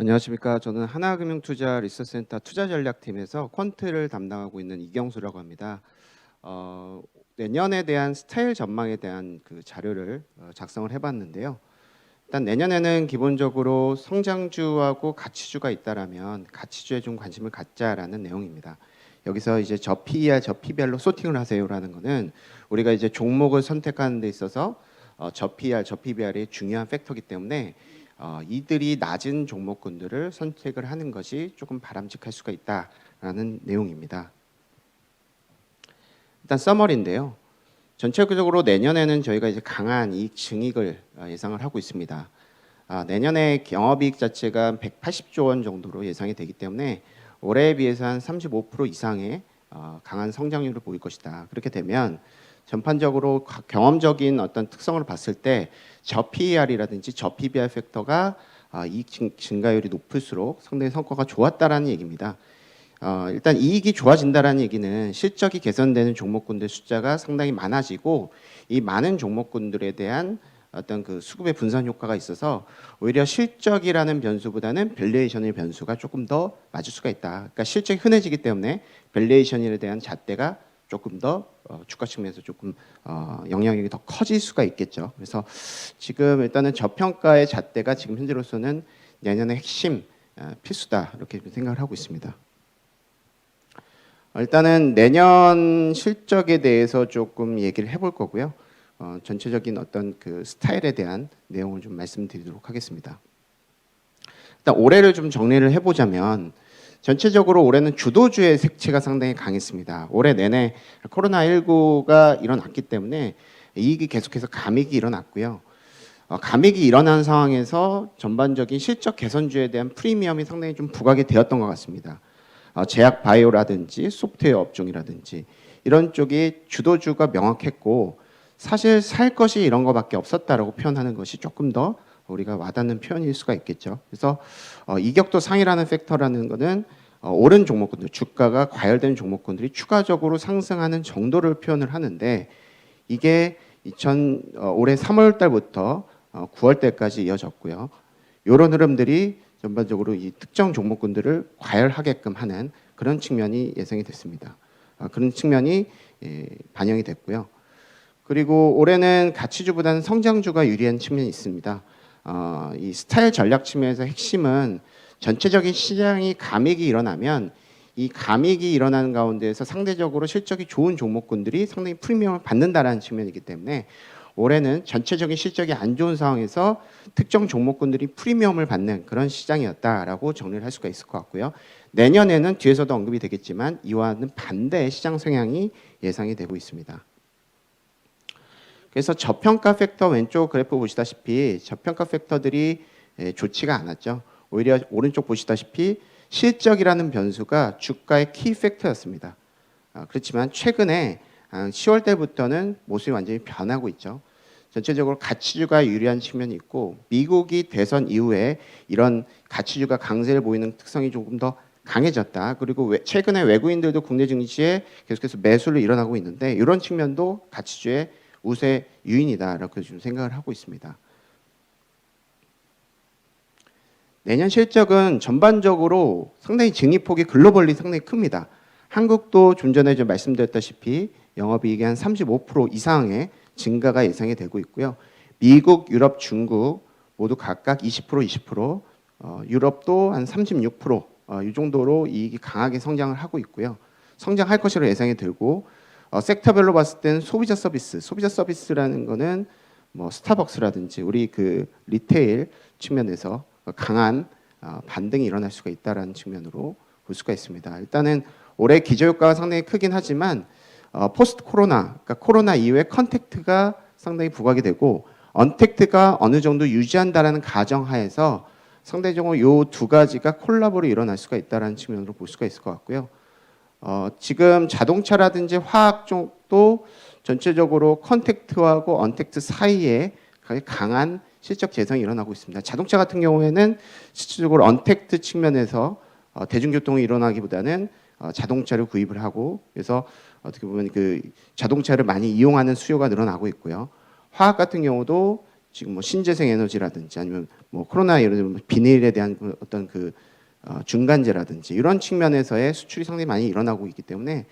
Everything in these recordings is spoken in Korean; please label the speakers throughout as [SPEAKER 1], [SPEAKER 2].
[SPEAKER 1] 안녕하십니까. 저는 하나금융투자 리서치센터 투자전략팀에서 퀀트를 담당하고 있는 이경수라고 합니다. 어, 내년에 대한 스타일 전망에 대한 그 자료를 어, 작성을 해봤는데요. 일단 내년에는 기본적으로 성장주하고 가치주가 있다라면 가치주에 좀 관심을 갖자라는 내용입니다. 여기서 이제 저 PER, 저 P별로 소팅을 하세요라는 거는 우리가 이제 종목을 선택하는 데 있어서 어, 저 PER, 저 PBR이 중요한 팩터이기 때문에 어, 이들이 낮은 종목군들을 선택을 하는 것이 조금 바람직할 수가 있다라는 내용입니다. 일단 서머리인데요. 전체적으로 내년에는 저희가 이제 강한 이익 증익을 어, 예상을 하고 있습니다. 아, 내년에 영업이익 자체가 180조 원 정도로 예상이 되기 때문에 올해에 비해서 한 35% 이상의 어, 강한 성장률을 보일 것이다. 그렇게 되면 전반적으로 가- 경험적인 어떤 특성을 봤을 때 저 PER이라든지 저 PBR 팩터가 아, 이익 증- 증가율이 높을수록 상당히 성과가 좋았다라는 얘기입니다. 어, 일단 이익이 좋아진다라는 얘기는 실적이 개선되는 종목군들 숫자가 상당히 많아지고 이 많은 종목군들에 대한 어떤 그 수급의 분산 효과가 있어서 오히려 실적이라는 변수보다는 밸류에이션의 변수가 조금 더 맞을 수가 있다. 그러니까 실적이 흔해지기 때문에 밸류에이션에 대한 잣대가 조금 더 어, 주가 측면에서 조금 어, 영향력이 더 커질 수가 있겠죠. 그래서 지금 일단은 저평가의 잣대가 지금 현재로서는 내년의 핵심 어, 필수다 이렇게 생각을 하고 있습니다. 어, 일단은 내년 실적에 대해서 조금 얘기를 해볼 거고요. 어, 전체적인 어떤 그 스타일에 대한 내용을 좀 말씀드리도록 하겠습니다. 일단 올해를 좀 정리를 해보자면 전체적으로 올해는 주도주의 색채가 상당히 강했습니다. 올해 내내 코로나 19가 일어났기 때문에 이익이 계속해서 감익이 일어났고요. 어, 감익이 일어난 상황에서 전반적인 실적 개선주에 대한 프리미엄이 상당히 좀 부각이 되었던 것 같습니다. 어, 제약 바이오라든지 소프트웨어 업종이라든지 이런 쪽이 주도주가 명확했고 사실 살 것이 이런 거밖에 없었다라고 표현하는 것이 조금 더 우리가 와닿는 표현일 수가 있겠죠. 그래서 어, 이격도 상이라는 팩터라는 것은 어, 오른 종목군들 주가가 과열된 종목군들이 추가적으로 상승하는 정도를 표현을 하는데 이게 2000 어, 올해 3월 달부터 어, 9월 달까지 이어졌고요. 이런 흐름들이 전반적으로 이 특정 종목군들을 과열하게끔 하는 그런 측면이 예상이 됐습니다. 아, 그런 측면이 예, 반영이 됐고요. 그리고 올해는 가치주보다는 성장주가 유리한 측면이 있습니다. 어, 이 스타일 전략 측면에서 핵심은 전체적인 시장이 감익이 일어나면 이 감익이 일어나는 가운데에서 상대적으로 실적이 좋은 종목군들이 상당히 프리미엄을 받는다라는 측면이기 때문에 올해는 전체적인 실적이 안 좋은 상황에서 특정 종목군들이 프리미엄을 받는 그런 시장이었다라고 정리를 할 수가 있을 것 같고요. 내년에는 뒤에서도 언급이 되겠지만 이와는 반대의 시장 성향이 예상이 되고 있습니다. 그래서 저평가 팩터 왼쪽 그래프 보시다시피 저평가 팩터들이 예, 좋지가 않았죠. 오히려 오른쪽 보시다시피 실적이라는 변수가 주가의 키 팩터였습니다. 아, 그렇지만 최근에 한 10월 달부터는 모습이 완전히 변하고 있죠. 전체적으로 가치주가 유리한 측면이 있고 미국이 대선 이후에 이런 가치주가 강세를 보이는 특성이 조금 더 강해졌다. 그리고 외- 최근에 외국인들도 국내 증시에 계속해서 매수를 일어나고 있는데 이런 측면도 가치주의 우세 유인이다라고 좀 생각을 하고 있습니다. 내년 실적은 전반적으로 상당히 증리폭이 글로벌리 상당히 큽니다. 한국도 좀 전에 좀 말씀드렸다시피 영업이익이 한 35% 이상의 증가가 예상이 되고 있고요. 미국, 유럽, 중국 모두 각각 20% 20%, 어, 유럽도 한 36%, 어, 이 정도로 이익이 강하게 성장을 하고 있고요. 성장할 것으로 예상이 들고 어, 섹터별로 봤을 때는 소비자 서비스, 소비자 서비스라는 거는 뭐 스타벅스라든지 우리 그 리테일 측면에서 강한 어, 반등이 일어날 수가 있다라는 측면으로 볼 수가 있습니다. 일단은 올해 기저효과가 상당히 크긴 하지만 어, 포스트 코로나, 그러니까 코로나 이후에 컨택트가 상당히 부각이 되고 언택트가 어느 정도 유지한다라는 가정하에서 상대적으로 요두 가지가 콜라보로 일어날 수가 있다라는 측면으로 볼 수가 있을 것 같고요. 어, 지금 자동차라든지 화학 쪽도 전체적으로 컨택트하고 언택트 사이에 강한 실적 재성이 일어나고 있습니다. 자동차 같은 경우에는 실질적으로 언택트 측면에서 어, 대중교통이 일어나기보다는 어, 자동차를 구입을 하고 그래서 어떻게 보면 그 자동차를 많이 이용하는 수요가 늘어나고 있고요. 화학 같은 경우도 지금 뭐 신재생 에너지라든지 아니면 뭐 코로나 이런 비닐에 대한 그 어떤 그 어, 중간재라든지 이런 측면에서의 수출이 상당히 많이 일어나고 있기 때문에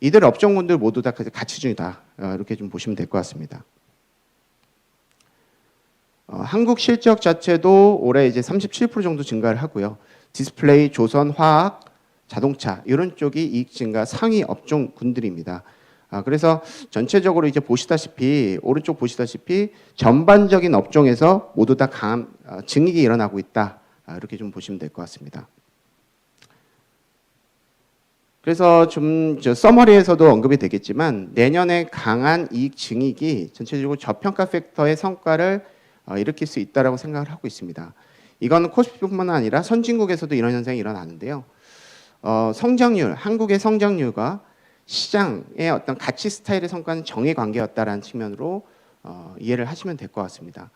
[SPEAKER 1] 이들 업종군들 모두 다 가치 중이다 어, 이렇게 좀 보시면 될 것 같습니다. 어, 한국 실적 자체도 올해 이제 37% 정도 증가를 하고요. 디스플레이, 조선, 화학, 자동차 이런 쪽이 이익 증가 상위 업종 군들입니다. 아, 그래서 전체적으로 이제 보시다시피 오른쪽 보시다시피 전반적인 업종에서 모두 다 아, 증익이 일어나고 있다. 아, 이렇게 좀 보시면 될 것 같습니다. 그래서 좀저 서머리에서도 언급이 되겠지만 내년에 강한 이익 증익이 전체적으로 저평가 팩터의 성과를 어, 일으킬 수 있다라고 생각을 하고 있습니다. 이거는 코스피뿐만 아니라 선진국에서도 이런 현상이 일어나는데요. 어, 성장률, 한국의 성장률과 시장의 어떤 가치 스타일의 성과는 정의 관계였다라는 측면으로 어, 이해를 하시면 될 것 같습니다.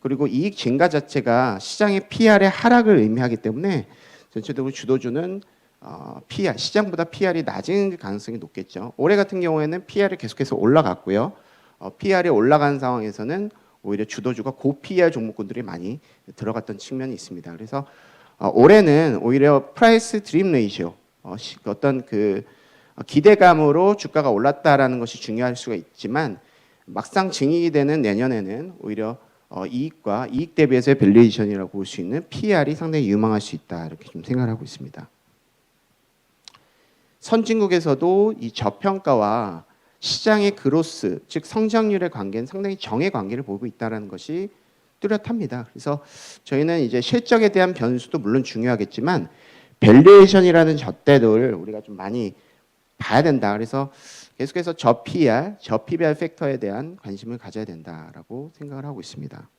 [SPEAKER 1] 그리고 이익 증가 자체가 시장의 PR의 하락을 의미하기 때문에 전체적으로 주도주는 어, PR, 시장보다 PR이 낮은 가능성이 높겠죠. 올해 같은 경우에는 PR이 계속해서 올라갔고요. 어, PR이 올라간 상황에서는 오히려 주도주가 고 PR 종목군들이 많이 들어갔던 측면이 있습니다. 그래서 어, 올해는 오히려 프라이스 드림 레이시오 어, 시, 어떤 그 어, 기대감으로 주가가 올랐다라는 것이 중요할 수가 있지만 막상 증익이 되는 내년에는 오히려 어, 이익과 이익 대비해서의 밸류에이션이라고 볼 수 있는 PR이 상당히 유망할 수 있다 이렇게 좀 생각을 하고 있습니다. 선진국에서도 이 저평가와 시장의 그로스 즉 성장률의 관계는 상당히 정의 관계를 보고 있다는 것이 뚜렷합니다. 그래서 저희는 이제 실적에 대한 변수도 물론 중요하겠지만 밸류에이션이라는 잣대를 우리가 좀 많이 봐야 된다. 그래서 계속해서 저 PR, 저 PBR 팩터에 대한 관심을 가져야 된다라고 생각을 하고 있습니다.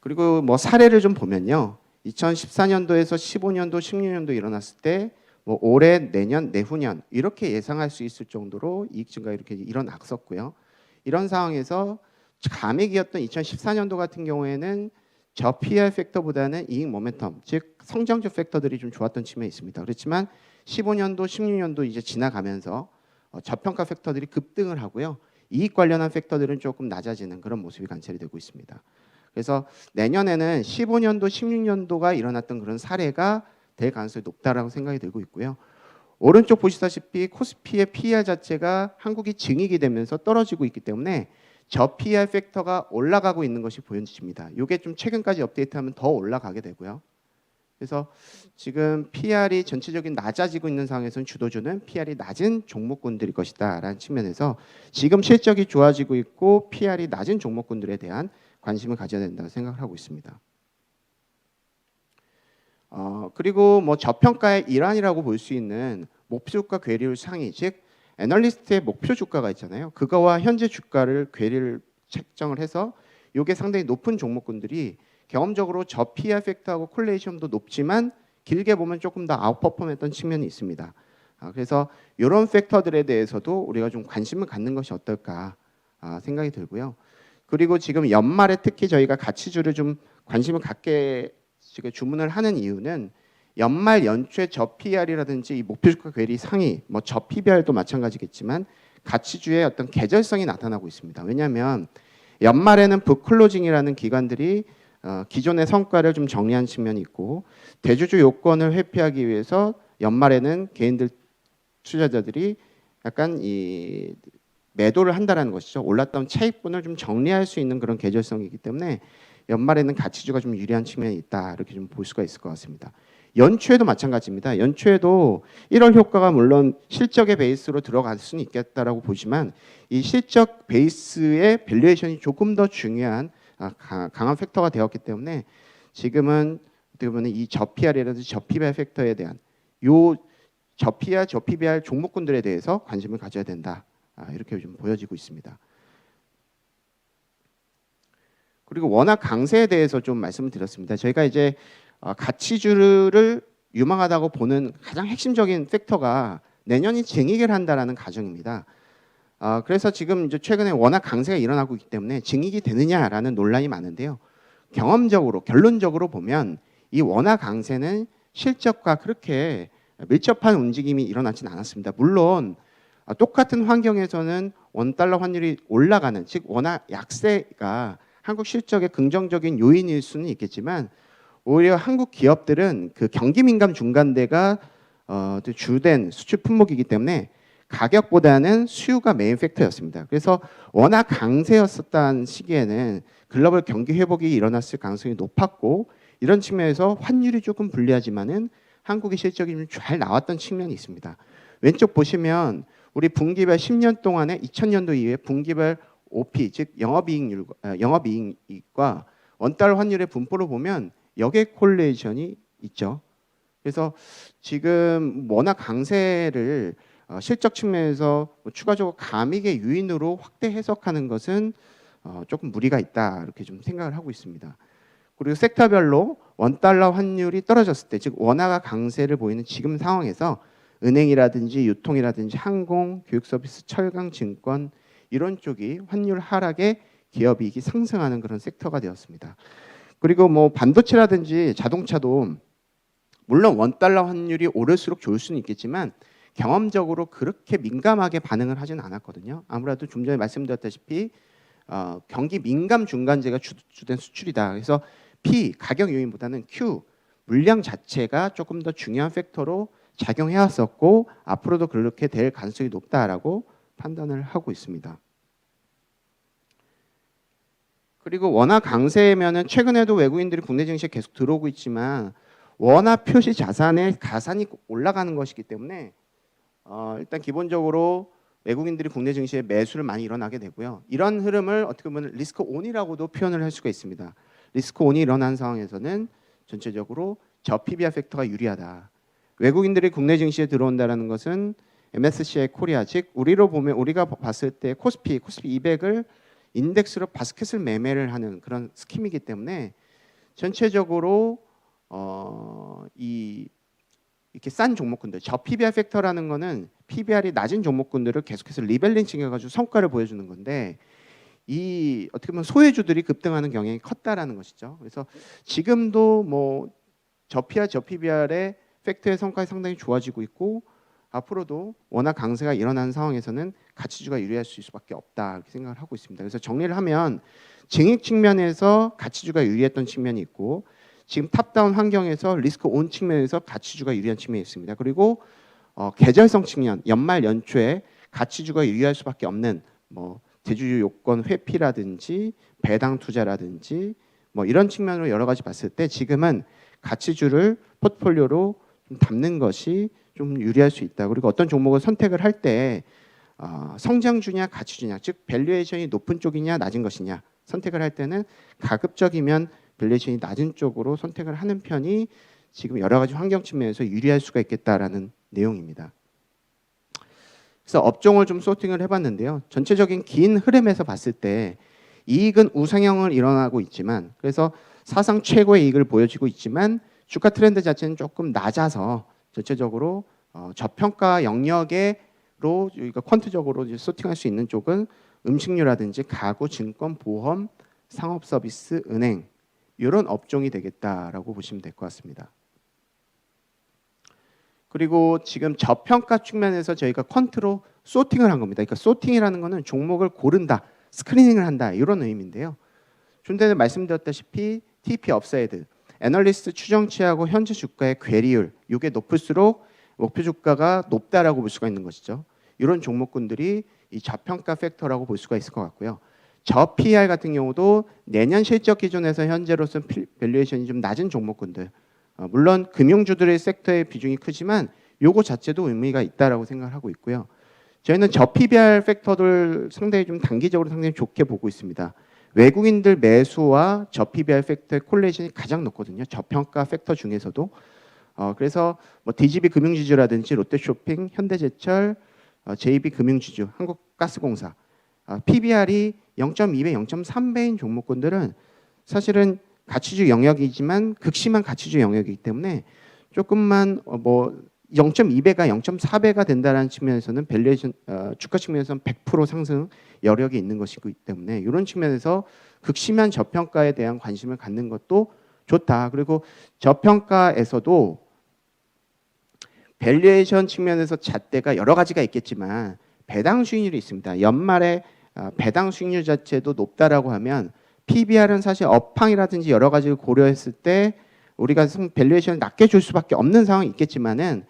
[SPEAKER 1] 그리고 뭐 사례를 좀 보면요. 2014년도에서 15년도, 16년도 일어났을 때 뭐 올해, 내년, 내후년 이렇게 예상할 수 있을 정도로 이익 증가 이렇게 일어났었고요. 이런 상황에서 감액이었던 2014년도 같은 경우에는 저 PR 팩터보다는 이익 모멘텀, 즉 성장주 팩터들이 좀 좋았던 측면이 있습니다. 그렇지만 15년도, 16년도 이제 지나가면서 어, 저평가 팩터들이 급등을 하고요. 이익 관련한 팩터들은 조금 낮아지는 그런 모습이 관찰이 되고 있습니다. 그래서 내년에는 15년도, 16년도가 일어났던 그런 사례가 될 가능성이 높다라고 생각이 들고 있고요. 오른쪽 보시다시피 코스피의 PER 자체가 한국이 증익이 되면서 떨어지고 있기 때문에 저 PER 팩터가 올라가고 있는 것이 보여집니다. 이게 좀 최근까지 업데이트하면 더 올라가게 되고요. 그래서 지금 PR이 전체적인 낮아지고 있는 상황에서는 주도주는 PR이 낮은 종목군들일 것이다라는 측면에서 지금 실적이 좋아지고 있고 PR이 낮은 종목군들에 대한 관심을 가져야 된다고 생각을 하고 있습니다. 어, 그리고 뭐 저평가의 일환이라고 볼 수 있는 목표주가 괴리율 상위, 즉 애널리스트의 목표 주가가 있잖아요. 그거와 현재 주가를 괴리를 책정을 해서 이게 상당히 높은 종목군들이 경험적으로 저 PR 팩터하고 콜레이션도 높지만 길게 보면 조금 더 아웃퍼폼했던 측면이 있습니다. 아, 그래서 이런 팩터들에 대해서도 우리가 좀 관심을 갖는 것이 어떨까 아, 생각이 들고요. 그리고 지금 연말에 특히 저희가 가치주를 좀 관심을 갖게 지금 주문을 하는 이유는 연말 연초에 저 PR이라든지 이 목표 주가 괴리 상위, 뭐 저 PBR도 마찬가지겠지만 가치주의 어떤 계절성이 나타나고 있습니다. 왜냐하면 연말에는 북클로징이라는 기관들이 어, 기존의 성과를 좀 정리한 측면이 있고 대주주 요건을 회피하기 위해서 연말에는 개인들 투자자들이 약간 이 매도를 한다라는 것이죠. 올랐던 차익분을 좀 정리할 수 있는 그런 계절성이기 때문에 연말에는 가치주가 좀 유리한 측면이 있다 이렇게 좀 볼 수가 있을 것 같습니다. 연초에도 마찬가지입니다. 연초에도 1월 효과가 물론 실적의 베이스로 들어갈 수는 있겠다라고 보지만 이 실적 베이스의 밸류에이션이 조금 더 중요한 아, 강한 팩터가 되었기 때문에 지금은 어떻게 보면 이 저PR이라든지 저PBR 팩터에 대한 요 저PR, 저PBR 종목군들에 대해서 관심을 가져야 된다. 아, 이렇게 좀 보여지고 있습니다. 그리고 워낙 강세에 대해서 좀 말씀을 드렸습니다. 저희가 이제 어, 가치주를 유망하다고 보는 가장 핵심적인 팩터가 내년이 증익을 한다라는 가정입니다. 어, 그래서 지금 이제 최근에 워낙 강세가 일어나고 있기 때문에 증익이 되느냐라는 논란이 많은데요. 경험적으로 결론적으로 보면 이 원화 강세는 실적과 그렇게 밀접한 움직임이 일어나진 않았습니다. 물론 아, 똑같은 환경에서는 원 달러 환율이 올라가는 즉 워낙 약세가 한국 실적의 긍정적인 요인일 수는 있겠지만 오히려 한국 기업들은 그 경기 민감 중간대가 어, 또 주된 수출 품목이기 때문에 가격보다는 수요가 메인 팩터였습니다. 그래서 워낙 강세였었던 시기에는 글로벌 경기 회복이 일어났을 가능성이 높았고 이런 측면에서 환율이 조금 불리하지만은 한국의 실적이 좀 잘 나왔던 측면이 있습니다. 왼쪽 보시면 우리 분기별 10년 동안에 2000년도 이후에 분기별 OP 즉 영업이익률 아, 영업이익과 원달러 환율의 분포를 보면 역의 콜레이션이 있죠. 그래서 지금 워낙 강세를 어, 실적 측면에서 뭐 추가적으로 가믹의 유인으로 확대 해석하는 것은 어, 조금 무리가 있다 이렇게 좀 생각을 하고 있습니다. 그리고 섹터별로 원 달러 환율이 떨어졌을 때, 즉 원화가 강세를 보이는 지금 상황에서 은행이라든지 유통이라든지 항공, 교육 서비스, 철강, 증권 이런 쪽이 환율 하락에 기업이익이 상승하는 그런 섹터가 되었습니다. 그리고 뭐 반도체라든지 자동차도 물론 원 달러 환율이 오를수록 좋을 수는 있겠지만 경험적으로 그렇게 민감하게 반응을 하지는 않았거든요. 아무래도 좀 전에 말씀드렸다시피 어, 경기 민감 중간재가 주, 주된 수출이다. 그래서 P 가격 요인보다는 Q 물량 자체가 조금 더 중요한 팩터로 작용해 왔었고 앞으로도 그렇게 될 가능성이 높다라고 판단을 하고 있습니다. 그리고 원화 강세면은 최근에도 외국인들이 국내 증시에 계속 들어오고 있지만 원화 표시 자산의 가산이 올라가는 것이기 때문에 어, 일단 기본적으로 외국인들이 국내 증시에 매수를 많이 일어나게 되고요. 이런 흐름을 어떻게 보면 리스크 온이라고도 표현을 할 수가 있습니다. 리스크 온이 일어난 상황에서는 전체적으로 저 PBR 팩터가 유리하다. 외국인들이 국내 증시에 들어온다라는 것은 MSCI 코리아 즉 우리로 보면 우리가 봤을 때 코스피 코스피 200을 인덱스로 바스켓을 매매를 하는 그런 스킴이기 때문에 전체적으로 어, 이 이렇게 싼 종목군들 저 PBR 팩터라는 거는 PBR이 낮은 종목군들을 계속해서 리밸런싱 해가지고 성과를 보여주는 건데 이 어떻게 보면 소외주들이 급등하는 경향이 컸다라는 것이죠. 그래서 지금도 뭐 저PR 저PBR의 팩터의 성과가 상당히 좋아지고 있고 앞으로도 워낙 강세가 일어나는 상황에서는 가치주가 유리할 수밖에 없다 이렇게 생각을 하고 있습니다. 그래서 정리를 하면 증액 측면에서 가치주가 유리했던 측면이 있고 지금 탑다운 환경에서 리스크 온 측면에서 가치주가 유리한 측면이 있습니다. 그리고 어, 계절성 측면 연말 연초에 가치주가 유리할 수밖에 없는 뭐 대주주 요건 회피라든지 배당 투자라든지 뭐 이런 측면으로 여러 가지 봤을 때 지금은 가치주를 포트폴리오로 좀 담는 것이 좀 유리할 수 있다. 그리고 어떤 종목을 선택을 할때 어, 성장주냐 가치주냐, 즉 밸류에이션이 높은 쪽이냐 낮은 것이냐 선택을 할 때는 가급적이면 밸류에이션이 낮은 쪽으로 선택을 하는 편이 지금 여러 가지 환경 측면에서 유리할 수가 있겠다라는 내용입니다. 그래서 업종을 좀 소팅을 해봤는데요. 전체적인 긴 흐름에서 봤을 때 이익은 우상향을 일어나고 있지만 그래서 사상 최고의 이익을 보여주고 있지만 주가 트렌드 자체는 조금 낮아서 전체적으로 어, 저평가 영역에로 우리가 퀀트적으로 소팅할 수 있는 쪽은 음식료라든지 가구, 증권, 보험, 상업 서비스, 은행 이런 업종이 되겠다라고 보시면 될 것 같습니다. 그리고 지금 저평가 측면에서 저희가 퀀트로 소팅을 한 겁니다. 그러니까 소팅이라는 것은 종목을 고른다, 스크리닝을 한다 이런 의미인데요. 좀 전에 말씀드렸다시피 TP 업사이드, 애널리스트 추정치하고 현재 주가의 괴리율 이게 높을수록 목표 주가가 높다라고 볼 수가 있는 것이죠. 이런 종목군들이 이 저평가 팩터라고 볼 수가 있을 것 같고요. 저 PER 같은 경우도 내년 실적 기준에서 현재로서는 밸류에이션이 좀 낮은 종목군들 어, 물론 금융주들의 섹터의 비중이 크지만 요거 자체도 의미가 있다라고 생각을 하고 있고요. 저희는 저 PBR 팩터들 상당히 좀 단기적으로 상당히 좋게 보고 있습니다. 외국인들 매수와 저 PBR 팩터의 콜레이션이 가장 높거든요. 저평가 팩터 중에서도 어, 그래서 뭐 DGB 금융지주라든지 롯데쇼핑, 현대제철, 어, JB 금융지주, 한국가스공사 어, PBR이 0.2배, 0.3배인 종목군들은 사실은 가치주 영역이지만 극심한 가치주 영역이기 때문에 조금만 어, 뭐 0.2배가 0.4배가 된다는 측면에서는 밸류에이션 어, 주가 측면에서는 100% 상승 여력이 있는 것이기 때문에 이런 측면에서 극심한 저평가에 대한 관심을 갖는 것도 좋다. 그리고 저평가에서도 밸류에이션 측면에서 잣대가 여러 가지가 있겠지만 배당 수익률이 있습니다. 연말에 아, 배당 수익률 자체도 높다라고 하면 PBR은 사실 업황이라든지 여러 가지를 고려했을 때 우리가 밸류에이션을 낮게 줄 수밖에 없는 상황이 있겠지만은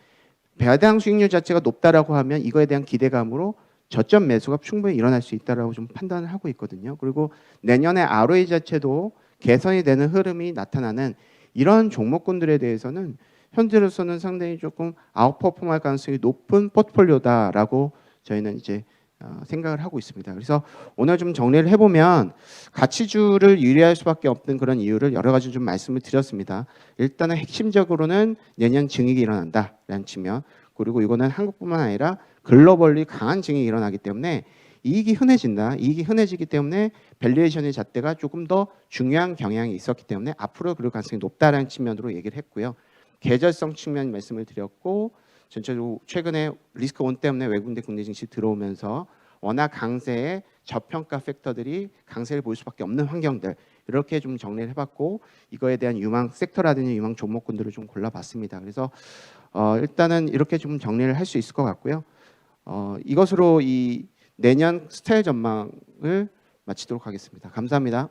[SPEAKER 1] 배당 수익률 자체가 높다라고 하면 이거에 대한 기대감으로 저점 매수가 충분히 일어날 수 있다라고 좀 판단을 하고 있거든요. 그리고 내년에 ROE 자체도 개선이 되는 흐름이 나타나는 이런 종목군들에 대해서는 현재로서는 상당히 조금 아웃퍼폼할 가능성이 높은 포트폴리오다라고 저희는 이제 어, 생각을 하고 있습니다. 그래서 오늘 좀 정리를 해보면 가치주를 유리할 수밖에 없는 그런 이유를 여러 가지 좀 말씀을 드렸습니다. 일단은 핵심적으로는 내년 증익이 일어난다라는 측면 그리고 이거는 한국뿐만 아니라 글로벌리 강한 증익이 일어나기 때문에 이익이 흔해진다. 이익이 흔해지기 때문에 밸류에이션의 잣대가 조금 더 중요한 경향이 있었기 때문에 앞으로 그럴 가능성이 높다라는 측면으로 얘기를 했고요. 계절성 측면 말씀을 드렸고 전체적으로 최근에 리스크 온 때문에 외국인들 국내 증시 들어오면서 워낙 강세의 저평가 팩터들이 강세를 보일 수밖에 없는 환경들 이렇게 좀 정리를 해봤고 이거에 대한 유망 섹터라든지 유망 종목군들을 좀 골라봤습니다. 그래서 어, 일단은 이렇게 좀 정리를 할 수 있을 것 같고요. 어, 이것으로 이 내년 스타일 전망을 마치도록 하겠습니다. 감사합니다.